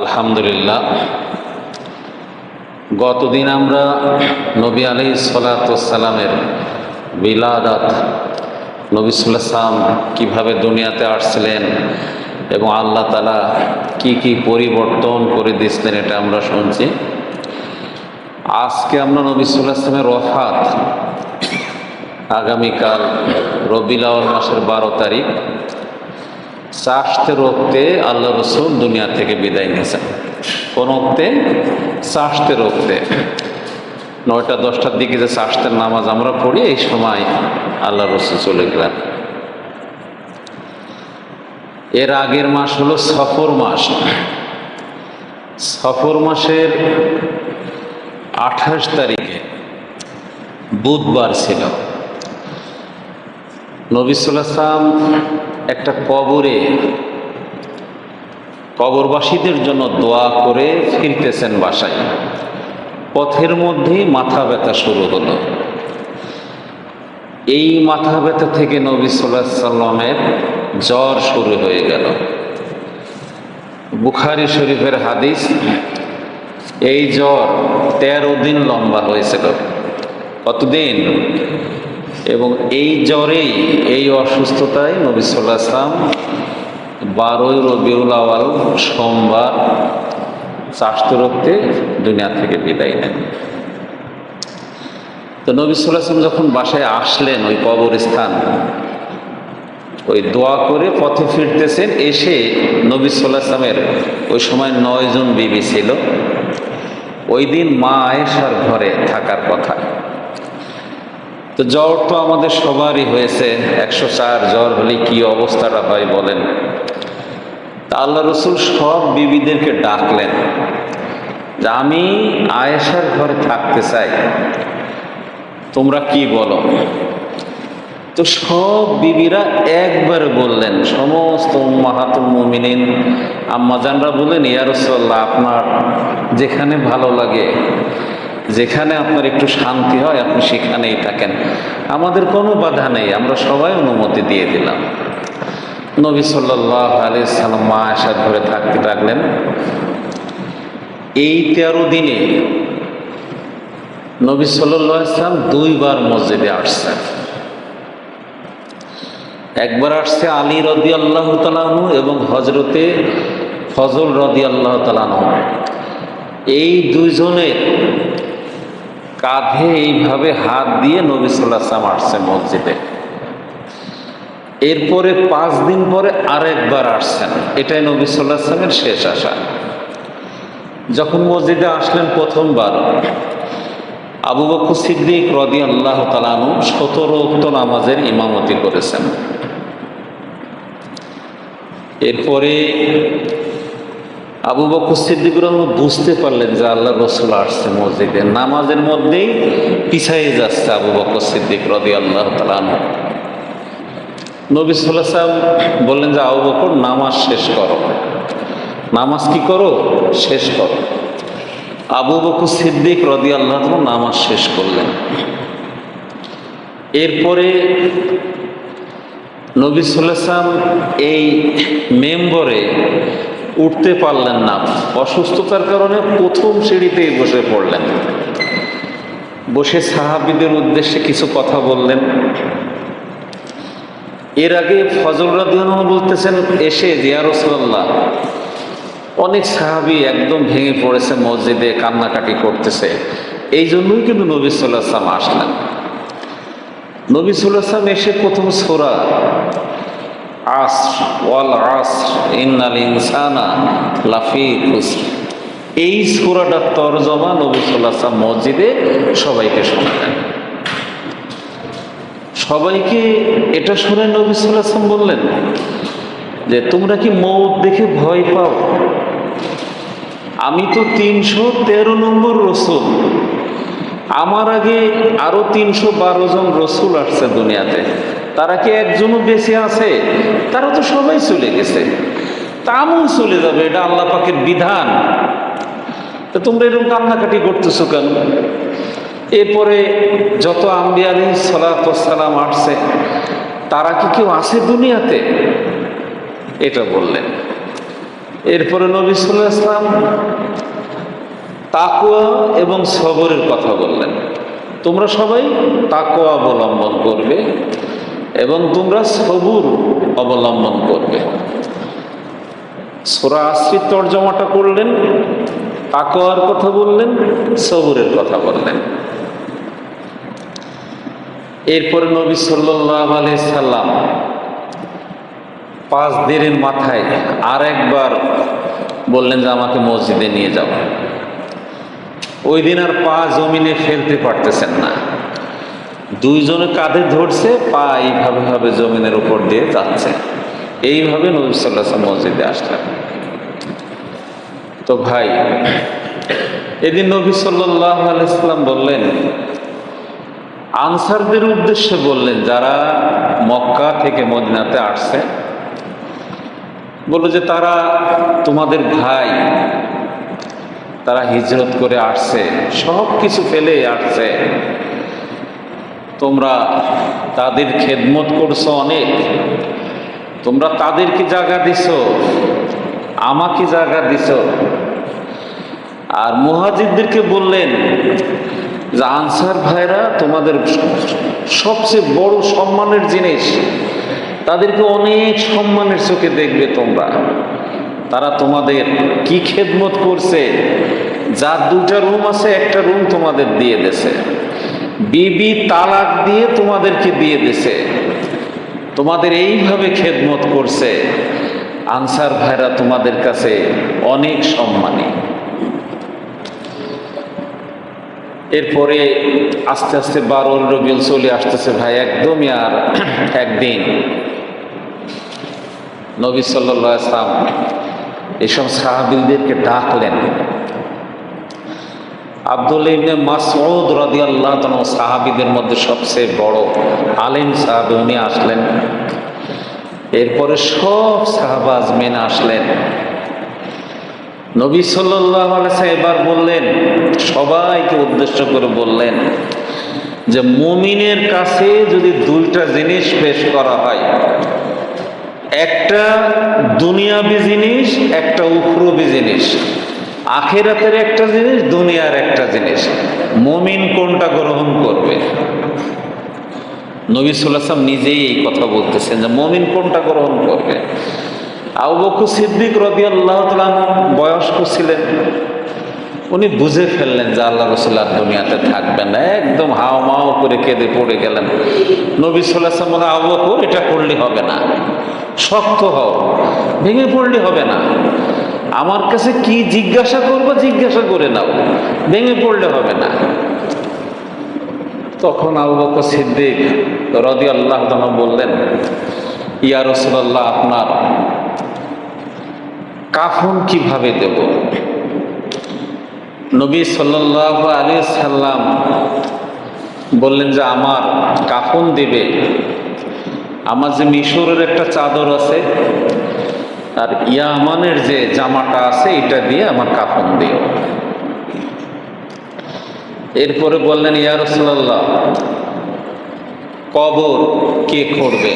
আলহামদুলিল্লাহ। গতদিন আমরা নবী আলি সালাতামের বিলাদাত নবী সাল্লাম কীভাবে দুনিয়াতে আসছিলেন এবং আল্লাহ তালা কি কি পরিবর্তন করে দিয়েছিলেন এটা আমরা শুনছি। আজকে আমরা নবী সাল্লাহামের রফাত আগামীকাল রবিলাওয়াল মাসের বারো তারিখ চাষতে রোগতে আল্লাহ রসুল দুনিয়া থেকে বিদায় নিয়েছেন। কোন রক্তে? চাষতে রোগতে নয়টা, দশটার দিকে যে চাষতের নামাজ আমরা পড়ি, এই সময় আল্লাহ রসুল চলে গেলেন। এর আগের মাস হলো সফর মাস। সফর মাসের আঠাশ তারিখে বুধবার ছিল। নবিসাম একটা কবরে কবরবাসীদের জন্য দোয়া করে ফিরতেছেন বাসায়। পথের মধ্যেই মাথা ব্যথা শুরু হলো। এই মাথা ব্যথা থেকে নবী সাল্লাহ সাল্লামের জ্বর শুরু হয়ে গেল। বুখারি শরীফের হাদিস, এই জ্বর তেরো দিন লম্বা হয়েছিল। কতদিন? এবং এই জ্বরেই, এই অসুস্থতায় নবী সাল্লাহ আসলাম বারোই রবিউল আওয়াল সোমবার চাষতে রক্তে দুনিয়া থেকে বিদায় নেন। তো নবী সাল্লাম যখন বাসায় আসলেন ওই কবরস্থান, ওই দোয়া করে পথে ফিরতেছেন, এসে নবী সাল্লামের ওই সময় নয়জন বিবি ছিল। ওই দিন মা আয়েশার ঘরে থাকার কথা। তো জ্বর তো আমাদের সবারই হয়েছে, একশো চার জ্বর হলে কি অবস্থাটা হয় বলেন? আল্লাহ রসুল সব বিবিদেরকে ডাকলেন যে আমি আয়েশার ঘরে থাকতে চাই, তোমরা কি বলো? তো সব বিবিরা একবার বললেন, সমস্ত মাহাতুল আম্মাজানরা বললেন ইয়ারসল্লাহ আপনার যেখানে ভালো লাগে যেখানে আপনার একটু শান্তি হয়, আপনি সেখানেই থাকেন। আমাদের কোনো বাধা নেই, আমরা সবাই অনুমতি দিয়ে দিলাম। নবী সাল্লাহ আলি সাল্লাম মা আসার ঘরে থাকতে থাকলেন। এই তেরো দিনে নবী সাল্লাহ ইসলাম দুইবার মসজিদে আসছেন। একবার আসছে আলী রদি আল্লাহ তালানু এবং হজরতে ফজল রদি আল্লাহ তালানু এই দুইজনের কাঁধে এইভাবে হাত দিয়ে নবী সাল্লাম আসছে মসজিদে। এরপরে পাঁচ দিন পরে আরেকবার আসছেন। এটাই নবী সাল্লাহামের শেষ আসা যখন মসজিদে আসলেন প্রথমবার, আবু বকর সিদ্দিক রদি আল্লাহ তালানু সতেরো উক্ত নামাজের ইমামতি করেছেন। এরপরে আবু বকর সিদ্দিক রহমান বুঝতে পারলেন যে আল্লাহ রসুল আসছে মসজিদে। নামাজের মধ্যেই পিছাইয়ে যাচ্ছে আবু বকর সিদ্দিক রদি আল্লাহ নবী সাল্লাহ বললেন যে, আবু বকর, নামাজ শেষ করো। নামাজ কি করো? শেষ করো। আবু বকর সিদ্দিক রদি আল্লাহ নামাজ শেষ করলেন। এরপরে নবী সাল্লাম এই মেম্বরে উঠতে পারলেন না। অসুস্থতার কারণে প্রথম সিঁড়িতেই বসে পড়লেন। বসে সাহাবিদের উদ্দেশ্যে কিছু কথা বললেন। এর আগে ফজল রাদিয়ান বলতেছেন, এসে জিয়া রসল্লাহ অনেক সাহাবি একদম ভেঙে পড়েছে, মসজিদে কান্নাকাটি করতেছে। এই জন্যই কিন্তু নবী সাল্লাম আসলেন। নবী সাল্লাম এসে প্রথম সোরা আস, ওয়াল আস, ইন্নাল ইনসানা লাফি এই সুরাটার তরজমা নবী মসজিদে সবাইকে শোনালেন। সবাইকে এটা শুনে নবী বললেন যে, তোমরা কি মৌত দেখে ভয় পাও? আমি তো তিনশো তেরো নম্বর রসুল। আমার আগে আরও তিনশো বারো জন রসুল আসছে দুনিয়াতে। তারা কি একজনও বেঁচে আছে? তারা তো সবাই চলে গেছে। তামও চলে যাবে, এটা আল্লাহ পাকের বিধান। তোমরা এরকম কান্নাকাটি করতেছো কেন? এরপরে যত আম্বি আলী সালাতাম আসছে, তারা কি কেউ আছে দুনিয়াতে? এটা বললেন। এরপরে নবী সাল্লাহ ইসলাম তাকুয়া এবং সবরের কথা বললেন। তোমরা সবাই তাকুয়া অবলম্বন করবে। এবং তোমরা সবুর অবলম্বন করবে। সোরা আশ্রিত তর্জমাটা করলেন তাকোয়ার কথা বললেন, সবুরের কথা বললেন। এরপরে নবী সাল্লাহ আলি সাল্লাম পাঁচ দিনের মাথায় আর একবার বললেন যে আমাকে মসজিদে নিয়ে যাও। ওই দিন আর পা জমিনে ফেলতে পারতেছেন না। দুইজনে কাঁধে ধরছে, পা এইভাবে ভাবে জমিনের উপর দিয়ে যাচ্ছে। এইভাবে নবী সাল্লাহ মসজিদে আসলেন। তো ভাই, এদিন নবী সাল্লাহ আলাইসাল্লাম বললেন, আনসারদের উদ্দেশ্যে বললেন, যারা মক্কা থেকে মদিনাতে আসছে, বলল যে তারা তোমাদের ভাই, তারা হিজরত করে আসছে সব কিছু ফেলে আসছে। তোমরা তাদের খেদমত করছ অনেক। তোমরা তাদেরকে জায়গা দিছো, আমাকে জায়গা দিছ। আর মুহাজিদদেরকে বললেন যে, আনসার ভাইরা তোমাদের সবচেয়ে বড় সম্মানের জিনিস, তাদেরকে অনেক সম্মানের চোখে দেখবে তোমরা। তারা তোমাদের কি খেদমত করছে, যার দুটা রুম আছে, একটা রুম তোমাদের দিয়ে দেছে বিবি তালাক দিয়ে তোমাদেরকে দিয়ে দিছে। তোমাদের এইভাবে খেদমত করছে। আনসার ভাইরা তোমাদের কাছে অনেক সম্মানী। এরপরে আস্তে আস্তে বারোর রবিউল চলে আসতেছে ভাই, একদমই আর একদিন। নবী সাল্লাহ আসলাম এসব সাহাবিলদেরকে ডাকলেন। আব্দুল ইবনে মাসউদ রাদিয়াল্লাহু তাআলা সাহাবীদের মধ্যে সবচেয়ে বড় আলেম সাহাবী উনি আসলেন। এরপরে সব সাহাবাজ মেনে আসলেন। নবী সাল্লাহ এবার বললেন, সবাইকে উদ্দেশ্য করে বললেন যে মুমিনের কাছে যদি দুইটা জিনিস পেশ করা হয়, একটা দুনিয়াবি জিনিস, একটা উখরবি জিনিস। আখেরাতের একটা জিনিস, দুনিয়ার একটা জিনিস। মুমিন কোনটা গ্রহণ করবে? নবী সাল্লাম নিজেই এই কথা বলতেছেন যে মমিন কোনটা গ্রহণ করবে? আবু বকর সিদ্দিক রবি আল্লাহ বয়স্ক ছিলেন। উনি বুঝে ফেললেন যে আল্লাহ রসুল্লাহ দুনিয়াতে থাকবেন একদম হাও মাও করে কেঁদে পড়ে গেলেন। নবী সাল্লাম বলে এটা করলে হবে না। শক্ত হও। ভেঙে পড়লে হবে না। আমার কাছে কি জিজ্ঞাসা করব, জিজ্ঞাসা করে নাও। ভেঙে পড়লে হবে না। তখন আবু বকর সিদ্দিক রদি আল্লাহ বললেন, ইয়া রসুল্লাহ আপনার কাফন কীভাবে দেব? নবী সাল্লাহ আলী সাল্লাম বললেন যে, আমার কাফন দেবে। আমার যে মিশরের একটা চাদর আছে আর ইয়ামানের যে জামাটা আছে, এটা দিয়ে আমার কাফন দিও। এরপরে বললেন, ইয়া রসুল্লাহ কবর কে করবে?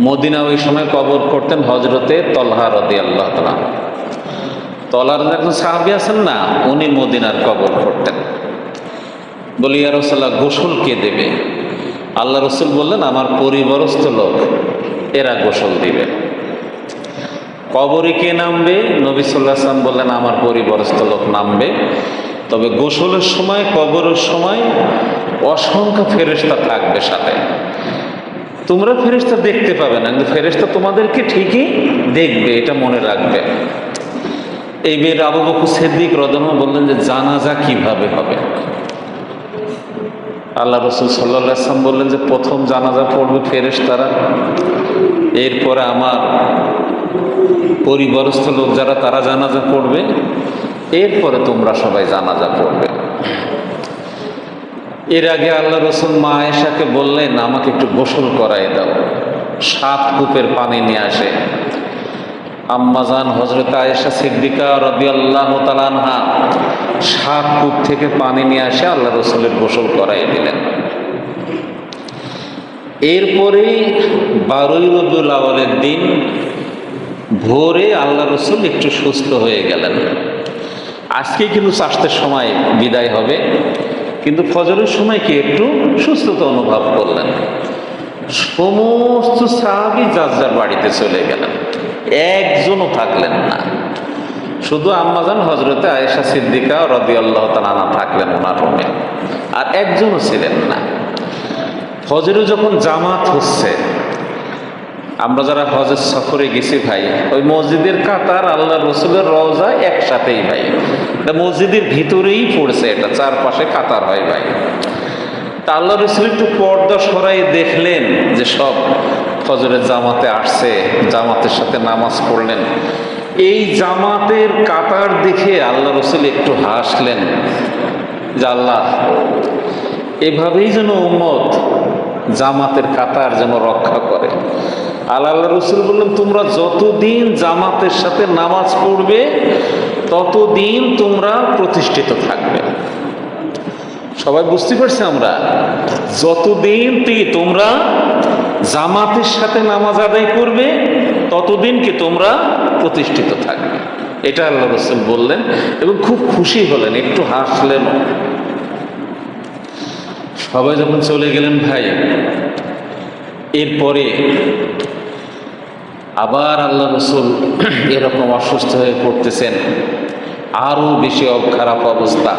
মদিনা ওই সময় কবর করতেন হজরতে তলহা রদি আল্লাহ তালাম তলার একজন সাহাবি আছেন না, উনি মদিনার কবর করতেন। বলি, ইয়া রসুল্লাহ গোসল কে দেবে? আল্লাহ রসুল বললেন, আমার পরিবরস্থ লোক, এরা গোসল দিবে। কবরে কে নামবে? নবী সাল্লাহ আসলাম বললেন, আমার পরিবরস্থ লোক নামবে। তবে গোসলের সময়, কবরের সময় অসংখ্য ফেরেস্তা থাকবে সাথে। তোমরা ফেরেস্তা দেখতে পাবে না, কিন্তু ফেরেস্তা তোমাদেরকে ঠিকই দেখবে, এটা মনে রাখবে। এই বের আবু বকু সেদ্দিক রদমা বললেন যে, জানাজা কীভাবে হবে? আল্লাহ রসুল সাল্লাম বললেন যে, প্রথম জানাজা পড়বে ফেরেস তারা এরপরে আমার পরিবরস্থ লোক যারা, তারা জানাজা পড়বে। এরপরে তোমরা সবাই জানাজা পড়বে। এর আগে আল্লাহ রসুল মা আয়েশাকে বললেন, আমাকে একটু গোসল করাই দাও। সাত কূপের পানি নিয়ে আসে। আম্মাজান হজরত আয়েশা সিদ্দিকা রবি আল্লাহ তালানহা সাত কূপ থেকে পানি নিয়ে আসে, আল্লাহ রসুলের গোসল করাই দিলেন। এরপরেই বারোই রবিউল আওয়ালের দিন ভোরে আল্লাহ রসুল একটু সুস্থ হয়ে গেলেন। আজকে কিন্তু চাষতের সময় বিদায় হবে, কিন্তু ফজরের সময় কি একটু সুস্থতা অনুভব করলেন? সমস্ত সাহাবি যার যার বাড়িতে চলে গেলেন, একজনও থাকলেন না। শুধু আম্মাজান হজরতে আয়েশা সিদ্দিকা রদি আল্লাহ তালানা থাকলেন ওনার রুমে, আর একজনও ছিলেন না। ফজরে যখন জামাত হচ্ছে আমরা যারা হজের সফরে গেছি ভাই, ওই মসজিদের কাতার আল্লাহ রসুলের রওজা একসাথেই ভাই। মসজিদের ভিতরেই পড়ছে এটা, চারপাশে কাতার হয় ভাই। তা আল্লাহ রসুল একটু পর্দা সরাই দেখলেন যে সব ফজরের জামাতে আসছে, জামাতের সাথে নামাজ পড়লেন। এই জামাতের কাতার দেখে আল্লাহ রসুল একটু হাসলেন যে আল্লাহ, এভাবেই যেন উম্মত জামাতের কাতার যেন রক্ষা করে। আল্লাহ রসুল বললেন, তোমরা যতদিন জামাতের সাথে নামাজ পড়বে, ততদিন তোমরা প্রতিষ্ঠিত থাকবে। সবাই বুঝতে পারছি আমরা? যতদিন তোমরা জামাতের সাথে নামাজ আদায় করবে, ততদিন কি তোমরা প্রতিষ্ঠিত থাকবে? এটা আল্লাহ রসুল বললেন এবং খুব খুশি হলেন, একটু হাসলেন। সবাই যখন চলে গেলেন ভাই, এরপরে আবার আল্লাহ রসুল এরকম অসুস্থ হয়ে পড়তেছেন। আরও বেশি খারাপ অবস্থা।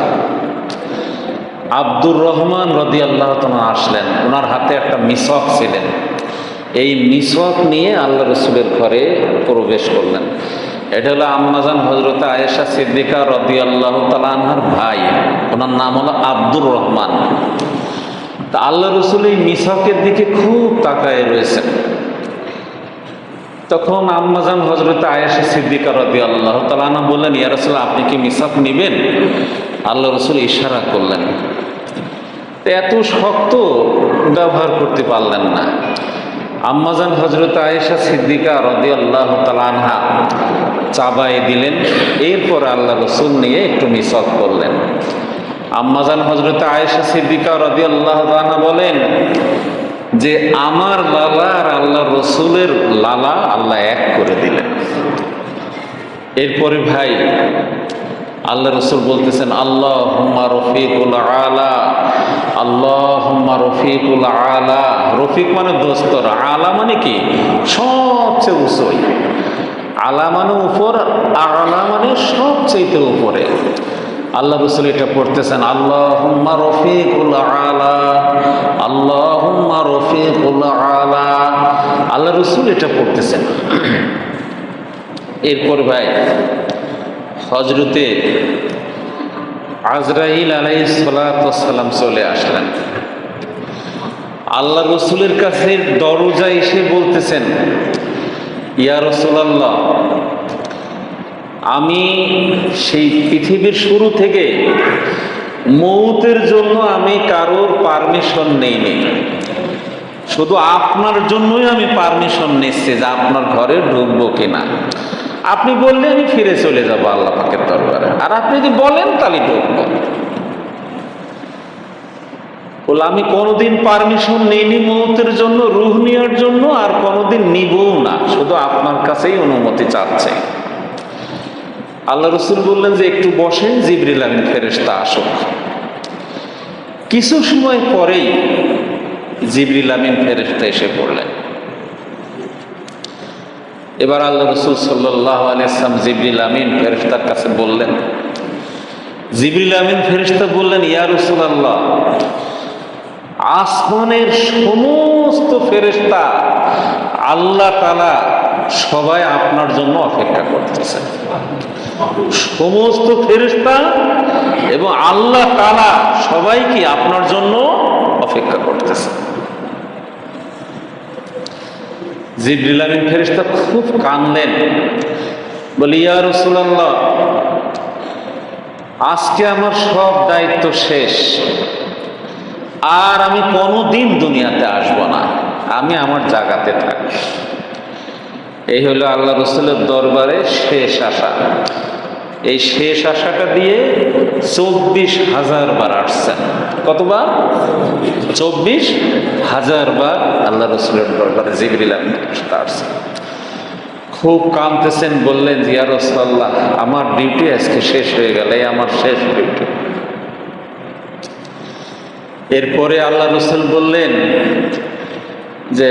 আব্দুর রহমান রদি আল্লাহ আসলেন। ওনার হাতে একটা মিসক ছিলেন। এই মিসক নিয়ে আল্লাহ রসুলের ঘরে প্রবেশ করলেন। এটা হলো আম্মাজান হজরত আয়েশা সিদ্দিকা রদি আল্লাহ তালাহার ভাই। ওনার নাম হলো আব্দুর রহমান। তা আল্লাহ রসুল এই মিসকের দিকে খুব তাকায় রয়েছেন। তখন আম্মাজান হজরত আয়েশা সিদ্দিকা রদি আল্লাহ তালানা বললেন, ইয়া রসুল আপনি কি মিসাক নিবেন? আল্লাহ রসুল ইশারা করলেন। এত শক্ত ব্যবহার করতে পারলেন না। আম্মাজান হজরত আয়েশা সিদ্দিকা রদি আল্লাহ তালানহা চাবাই দিলেন, এরপর আল্লাহ রসুল নিয়ে একটু মিসক করলেন। আম্মাজান হজরত আয়েশা সিদ্দিকা রদি আল্লাহ তালানা বলেন যে আমার লালা আর আল্লাহ রসুলের লালা আল্লাহ এক করে দিলেন। এরপরে ভাই, আল্লাহ রসুল বলতেছেন আল্লাহ হুম্মা রফিকুল আলা আল্লাহ হুম্মা রফিকুল আলা। রফিক মানে দোস্তর, আলা মানে কি? সবচেয়ে উঁচুই। আলা মানে উপর আলা মানে সবচেয়ে উপরে। আল্লাহ রসুল এটা পড়তেছেন আল্লাহ রফিকুল আলা আল্লাহ রফিকুল আলা। আল্লাহ রসুল এটা পড়তেছেন। এরপর ভাই হজরতে আজরাইল আলাই সালাম চলে আসলেন। আল্লাহ রসুলের কাছে দরজা এসে বলতেছেন, ইয়া রসুলাল্লাহ আমি সেই পৃথিবীর শুরু থেকে মৌতের জন্য আমি কারোর পারমিশন নেইনি। শুধু আপনার জন্যই আমি পারমিশন নিচ্ছি যে আপনার ঘরে ঢুকবো কিনা। আপনি বললে আমি ফিরে চলে যাব আল্লাহ পাকের দরবারে। আর আপনি যদি বলেন তাহলে ঢুকবো। বলে আমি কোনোদিন পারমিশন নিইনি মৌতের জন্য, রুহ নেওয়ার জন্য, আর কোনোদিন নিবও না। শুধু আপনার কাছেই অনুমতি চাচ্ছে। আল্লাহ রসুল বললেন যে একটু বসেন, জিবরিল আমিন ফেরেস্তা আসুক। কিছু সময় পরেই জিবরিল আমিন ফেরেস্তা এসে পড়লেন। এবার আল্লাহ রসুল সাল্লাহ আলিয়াল্লাম জিবরিল আমিন ফেরেস্তার কাছে বললেন, জিবরিল আমিন ফেরেস্তা বললেন, ইয়া রসুল আল্লাহ আসমানের সমস্ত ফেরেস্তা আল্লাহ তালা সবাই আপনার জন্য অপেক্ষা করতেছে। সমস্ত ফেরেস্তা এবং আল্লাহ তালা সবাই কি আপনার জন্য অপেক্ষা করতেছে। জিবরিল ফেরেস্তা খুব কানলেন বলি, ইয়া রসুলাল্লাহ, আজকে আমার সব দায়িত্ব শেষ। আর আমি কোনোদিন দুনিয়াতে আসব না। আমি আমার জায়গাতে থাকি এই হলো আল্লাহ রসুলের দরবারে শেষ আশা। এই শেষ আশাটা দিয়ে চব্বিশ হাজার বার আসছেন। কতবার? চব্বিশ হাজার বার আল্লাহ রসুলের দরবারে জিবরিল আসছেন। খুব কাঁদতেছেন, বললেন জিয়া রসল্লাহ আমার ডিউটি আজকে শেষ হয়ে গেল, এই আমার শেষ ডিউটি এরপরে আল্লাহ রসুল বললেন যে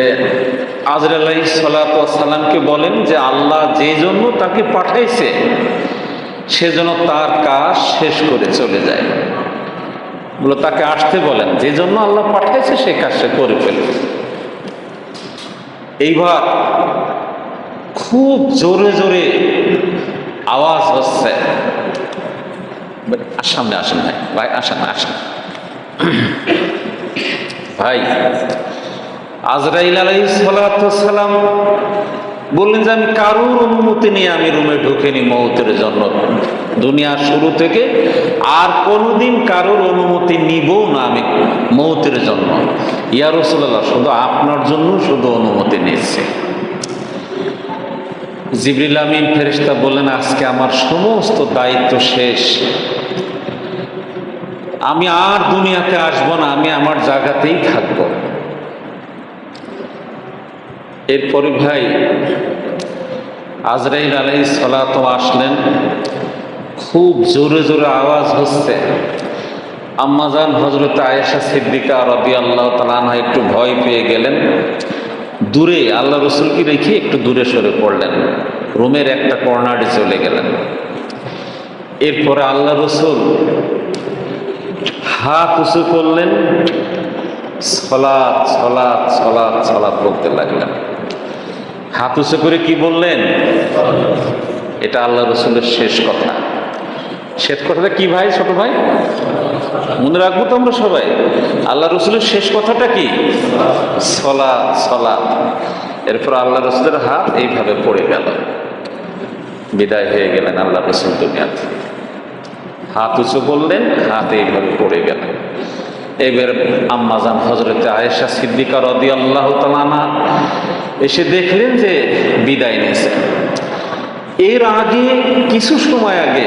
আজরাল সালামকে বলেন যে আল্লাহ যে জন্য তাকে পাঠাইছে সেজন্য তার কাজ শেষ করে চলে যায়। বলে তাকে আসতে বলেন, যে জন্য আল্লাহ পাঠাইছে সে কাজ সে করে ফেলবে। এইবার খুব জোরে জোরে আওয়াজ হচ্ছে। সামনে আসেন ভাই ভাই, আসেন আসেন। ভাই আজরাইল আলাই সালাম বললেন যে, আমি কারোর অনুমতি নিয়ে আমি রুমে ঢুকিনি মৌতের জন্য। দুনিয়ার শুরু থেকে আর কোনোদিন কারোর অনুমতি নিবও না আমি মৌতের জন্য। ইয়া রসুল্লাহ শুধু আপনার জন্য শুধু অনুমতি নিচ্ছি জিবরিল আমিন ফেরিস্তা বললেন, আজকে আমার সমস্ত দায়িত্ব শেষ। আমি আর দুনিয়াতে আসব না, আমি আমার জায়গাতেই থাকব। এরপরে ভাই আজরাইল আলাই সালাত আসলেন। খুব জোরে জোরে আওয়াজ হচ্ছে। আম্মাজান হজরত আয়েশা সিদ্দিকা রবি আল্লাহ তালানা একটু ভয় পেয়ে গেলেন। দূরে আল্লাহ রসুলকে রেখে একটু দূরে সরে পড়লেন। রুমের একটা কর্নারে চলে গেলেন। এরপরে আল্লাহ রসুল হাত উঁচু করলেন। সলাৎ সলাৎ সলাৎ সলাৎ বলতে লাগলেন। হাত উঁচু করে কি বললেন? এটা আল্লাহ রসুলের শেষ কথা। শেষ কথাটা কি ভাই, ছোট ভাই? মনে রাখব তো আমরা সবাই। আল্লাহ রসুলের শেষ কথাটা কি? সলাৎ সলাৎ। এরপর আল্লাহ রসুলের হাত এইভাবে পড়ে গেল। বিদায় হয়ে গেলেন আল্লাহ রসুল দুনিয়া থেকে হাত উঁচু করলেন হাত এইভাবে পড়ে গেলেন এবার আম্মাজান হজরতে আয়েশা সিদ্দিকা রদি আল্লাহ তালানা এসে দেখলেন যে বিদায় নিয়েছে। এর আগে কিছু সময় আগে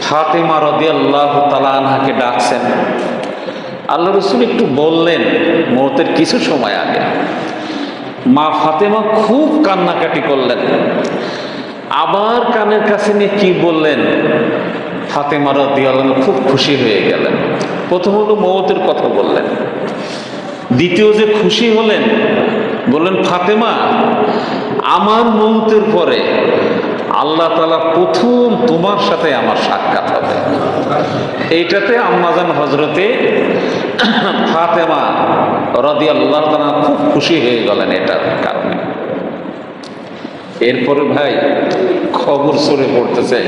ফাতেমা রদি আল্লাহ তালানহাকে ডাকছেন। আল্লাহ রসুল একটু বললেন মৌতের কিছু সময় আগে। মা ফাতেমা খুব কান্নাকাটি করলেন। আবার কানের কাছে নিয়ে কি বললেন? ফাতেমা রদিয়াল্লাহ খুব খুশি হয়ে গেলেন। প্রথম হলো মৌতের কথা বললেন। দ্বিতীয় যে খুশি হলেন, বললেন, ফাতেমা, আমার মৌতের পরে আল্লাহ তালা প্রথম তোমার সাথে আমার সাক্ষাৎ হবে। এইটাতে আম্মাজান হজরতে ফাতেমা রদি আল্লাহ তালা খুব খুশি হয়ে গেলেন এটার কারণে। এরপরে ভাই, খবর সরে পড়তেছে।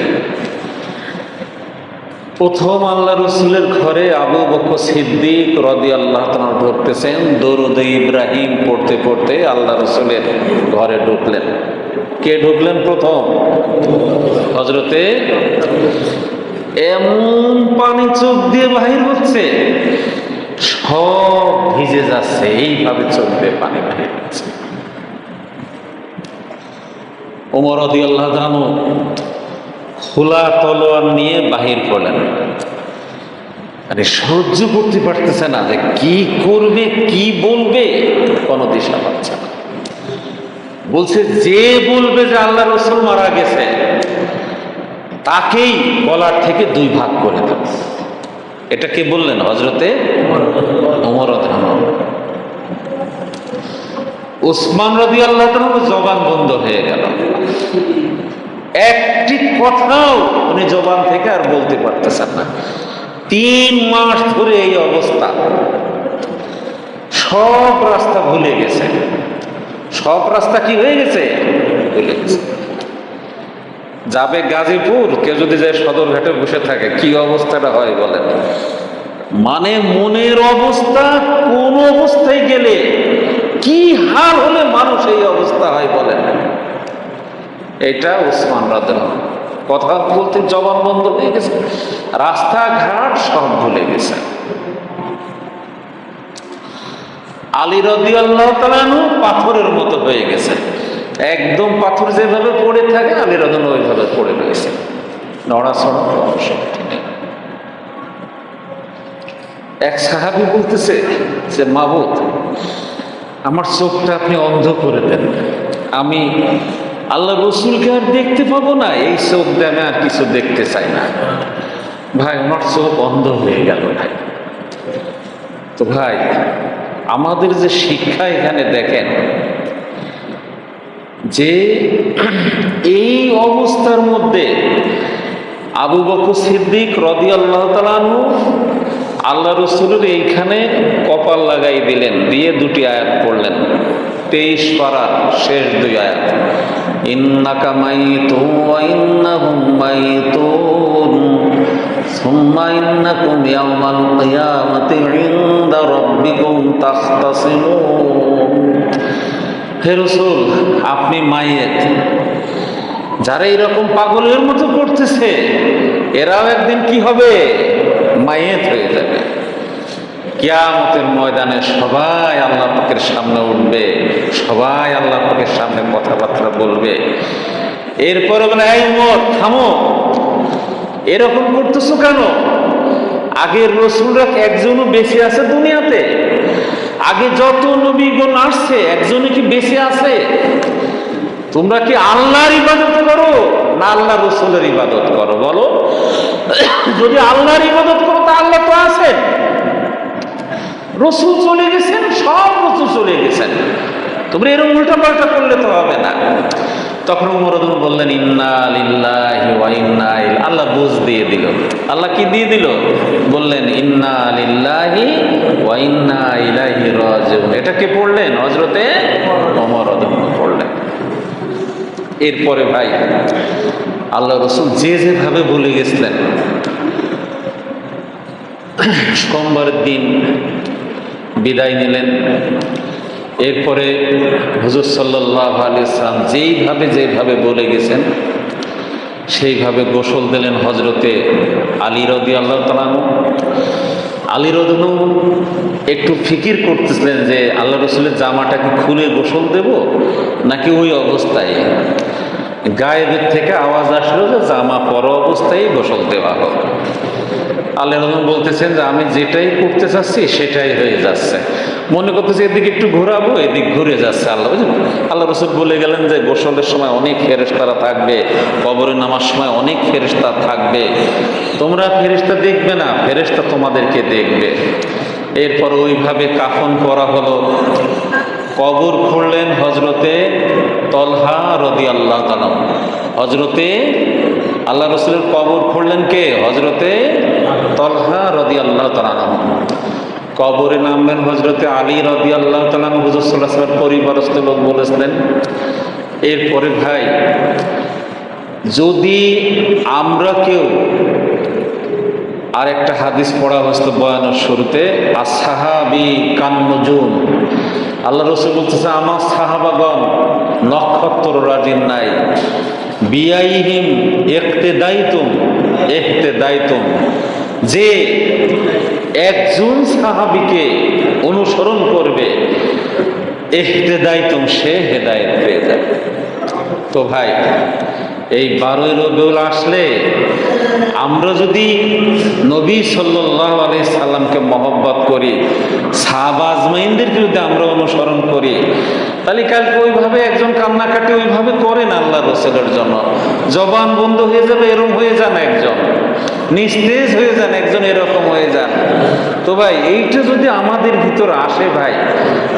প্রথম আল্লাহ রসুলের ঘরে আবু বকর সিদ্দিক রদি আল্লাহ তালা ঢুকতেছেন দরুদ ইব্রাহিম পড়তে পড়তে আল্লাহ রসুলের ঘরে ঢুকলেন। কে ঢুকলেন প্রথম? হজরতে এমন পানি চোখ দিয়ে বাহির হচ্ছে, সব ভিজে যাচ্ছে, এইভাবে চোখ দিয়ে পানি বাহির হচ্ছে। ওমর রদি আল্লাহ খোলা তলোয়ার নিয়ে বাহির করলেন আরে সহ্য করতে পারতেছে না যে কি করবে, কি বলবে, কোনো দিশা পাচ্ছে না। বলছে, যে বলবে যে আল্লাহ রসুল মারা গেছে, তাকেই গলার থেকে দুই ভাগ করে দেব এটা কে বললেন? হজরতে ওমর উসমান রবি আল্লাহ জবান বন্ধ হয়ে গেল। একটি কথাও উনি জবান থেকে আর বলতে পারতেছেন না। তিন মাস ধরে এই অবস্থা। সব রাস্তা ভুলে গেছে। সব রাস্তা কি হয়ে গেছে? গেছে। যাবে গাজীপুর, কেউ যদি যায় সদরঘাটে বসে থাকে, কি অবস্থাটা হয় বলেন? মানে মনের অবস্থা কোন অবস্থায় গেলে কি হার হলে মানুষ এই অবস্থা হয় বলেন? এটা ওসমান রাদের কথা বলতে জবান বন্ধ হয়ে গেছে। রাস্তাঘাট সব ভুলে গেছে। আলী রদি আল্লাহ পাথরের মতো হয়ে গেছে। একদম পাথর যেভাবে পড়ে থাকে, আলী রদন ওইভাবে পড়ে রয়েছে। নেই। এক সাহাবি বলতেছে যে, মাবুদ, আমার চোখটা আপনি অন্ধ করে দেন। আমি আল্লাহ রসুলকে আর দেখতে পাবো না। এই চোখ দিয়ে আর কিছু দেখতে চাই না। ভাই, আমার চোখ বন্ধ হয়ে গেল ভাই। তো ভাই, আমাদের যে শিক্ষা এখানে দেখেন, যে এই অবস্থার মধ্যে আবু বকর সিদ্দিক রদি আল্লাহ তালানু আল্লাহ রসুলের এইখানে কপাল লাগাই দিলেন, দিয়ে দুটি আয়াত পড়লেন। তেইশ পাড়ার শেষ দুই আয়াত। ইন্নাকা মাইতুন ওয়া ইন্নাহুম মাইতুন, সুম্মা ইন্নাকুম ইয়াওমাল কিয়ামাতি ইনদা রাব্বিকুম তাখতাসিমুন হে রসুল, আপনি মাইয়েত যারা এরকম পাগলের মতো করতেছে, এরাও একদিন কি হবে? মাইয়েত হয়ে যাবে। কিয়ামতের ময়দানে সবাই আল্লাহ পাকের সামনে উঠবে। সবাই আল্লাহ পাকের সামনে কথাবার্তা বলবে। এরপরে বলে, এই উমর, থামো। এরকম করতেছো কেন? আগের রসুলরা একজনও বেশি আছে দুনিয়াতে? আগে যত নবীগণ আসছে একজনে কি বেশি আছে? তোমরা কি আল্লাহর ইবাদত করো না আল্লাহ রসুলের ইবাদত করো? বলো। যদি আল্লাহর ইবাদত করো, তা আল্লাহ তো আছেন। রসুল চলে গেছেন, সব রসুল চলে গেছেন। তোমরা এরকম উল্টা পাল্টা করলে তো হবে না। তখন মরদুল বললেন, ইন্না ইন্না আল্লাহ বুঝ দিয়ে দিল। আল্লাহ কি দিয়ে দিল? বললেন, ইন্না লিল্লাহি ওয়া ইন্না এটা কে পড়লেন? হযরতে ওমর পড়লেন। এরপরে ভাই, আল্লাহ রসুল যে যেভাবে বলে গেছিলেন সোমবারের দিন বিদায় নিলেন। এরপরে হুজুর সাল্লাহ আলি ইসলাম যেইভাবে যেভাবে বলে গেছেন, সেইভাবে গোসল দিলেন হজরতে আলী রদি আল্লাহ তালানু আলী রদনু একটু ফিকির করতেছিলেন যে, আল্লাহ রসুলের জামাটাকে খুলে গোসল দেব নাকি ওই অবস্থায়? গায়েবের থেকে আওয়াজ আসলো যে জামা পর অবস্থায় গোসল দেওয়া হোক। আল্লাহ বলতেছেন যে আমি যেটাই করতে চাচ্ছি সেটাই হয়ে যাচ্ছে। মনে করতেছে এদিকে একটু ঘোরাবো, এদিক ঘুরে যাচ্ছে আল্লাহ। বুঝলেন আল্লাহ রসুল বলে গেলেন যে গোসলের সময় অনেক ফেরেস্তারা থাকবে, কবরে নামার সময় অনেক ফেরেস্তা থাকবে। তোমরা ফেরেস্তা দেখবে না ফেরেস্তা তোমাদেরকে দেখবে। এরপর ওইভাবে কাফন করা হলো। কবর খুঁড়লেন হজরতে তলহা রদি আল্লাহ তালাম হজরতে আল্লাহ রসুলের কবর খুঁড়লেন কে? হজরতে তলহা রদি আল্লাহ তালাম কবরে নামলেন হজরতে আলী রদি আল্লাহ তালাম হুজুর সাল্লাহ পরিবারস্থ লোক বলেছিলেন, এরপরে ভাই, যদি আমরা কেউ আর একটা হাদিস পড়া হয়েছিল বয়ানের শুরুতে আর সাহাবি কান্নজুন আল্লাহ রসুল বলতেছে, আমার সাহাবাগণ নক্ষত্র রাজিন নাই। বিয়াইহিম একতে দায়িতুম একতে দায়িতুম যে একজন সাহাবিকে অনুসরণ করবে এহতে দায়িতুম সে হেদায়ত পেয়ে যাবে। তো ভাই এই বারোই রবিউল আসলে আমরা যদি নবী সাল্লাহ আলি সাল্লামকে মহব্বত করি সাহাবাজমাইনদের বিরুদ্ধে আমরা অনুসরণ করি, তাহলে কালকে ওইভাবে একজন কান্নাকাটি ওইভাবে করেন আল্লাহ রসুলের জন্য। জবান বন্ধ হয়ে যাবে, এরম হয়ে যান একজন। নিস্তেজ হয়ে যান, একজন এরকম হয়ে যান। তো ভাই, এইটা যদি আমাদের ভিতর আসে ভাই,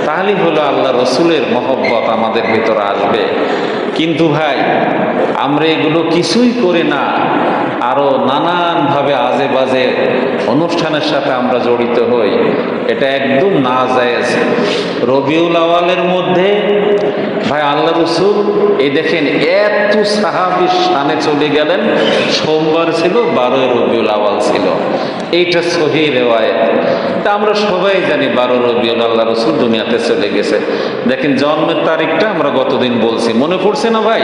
তাহলে হলো আল্লাহ রসুলের মহব্বত আমাদের ভিতর আসবে। কিন্তু ভাই, আমরা এগুলো কিছুই করে না। আরও নানানভাবে আজে বাজে অনুষ্ঠানের সাথে আমরা জড়িত হই। এটা একদম না যায় রবিউল আওয়ালের মধ্যে, ভাই আল্লাহ রসুল, এই দেখেন এত সাহাবির স্থানে চলে গেলেন, সোমবার ছিল, বারোই রবিউল আওয়াল ছিল। এইটা সহি রেওয়ায়ত। তা আমরা সবাই জানি বারো রবিউল আল্লাহ রসুল দুনিয়াতে চলে গেছে। দেখেন জন্মের তারিখটা আমরা গতদিন বলছি। মনে পড়ছে না ভাই?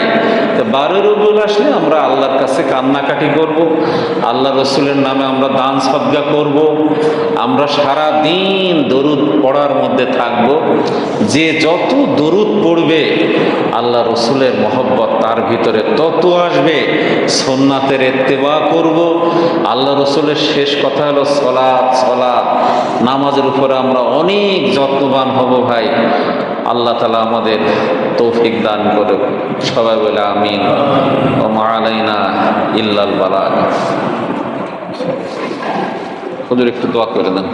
তো বারো রবিউল আসলে আমরা আল্লাহর কাছে কান্নাকাটি করব। করব, আল্লাহ রসুলের নামে আমরা দান সদ্গা করব, আমরা সারা দিন দরুদ পড়ার মধ্যে থাকব। যে যত দরুদ পড়বে, আল্লাহ রসুলের মহব্বত তার ভিতরে তত আসবে। সোননাথের এত্তেবা করব। আল্লাহ রসুলের শেষ কথা হলো সলাৎ সলাৎ। নামাজের উপরে আমরা অনেক যত্নবান হব ভাই। আল্লাহ তালা আমাদের তৌফিক দান করে সবাই বলে আমিন। ও মারালাইনা ইল্লাল বালাগ হুজুর একটু দোয়া করে দেন।